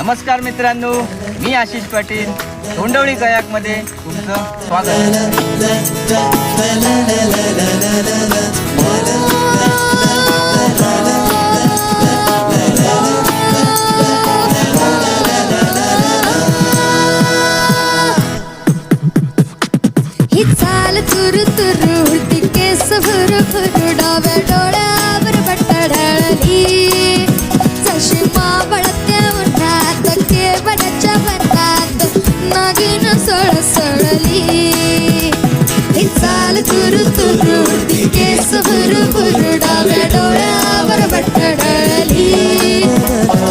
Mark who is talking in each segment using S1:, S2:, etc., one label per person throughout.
S1: नमस्कार मित्रांनो मी आशिष पाटील तोंडवळी कयाकमध्ये तुमचं स्वागत.
S2: ही चाल तुर तुर उडती केस भर भुरु सळसळली हे चाल तुरु तुरु उडती केस भुरु भुरु डाव्या डोळ्यावर बटाढळली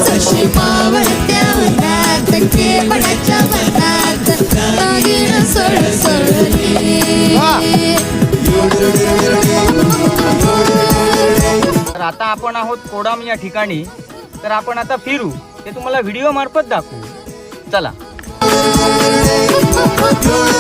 S2: जशी मावळत्या उन्हात केवडाच्या वनात नागिन सळसळली
S1: तर आता आपण आहोत कोडाम या ठिकाणी. तर आपण आता फिरू. ते तुम्हाला व्हिडिओ मार्फत दाखवू. चला. Tudo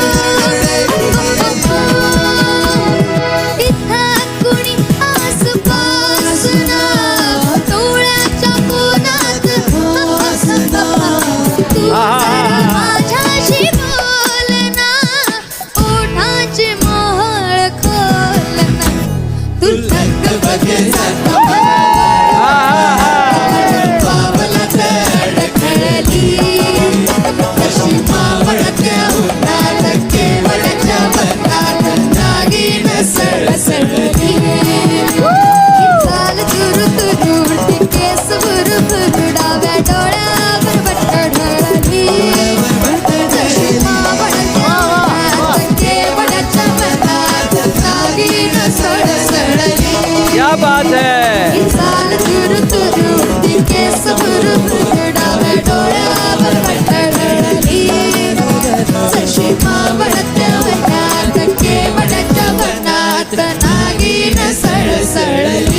S1: बात है
S2: चाल तुरु तुरु उडती केस भुरु भुरु डाव्या डोळ्यावर बटाढळली जशी मावळत्या वनात केवडाच्या वनात नागिन सळसळली ही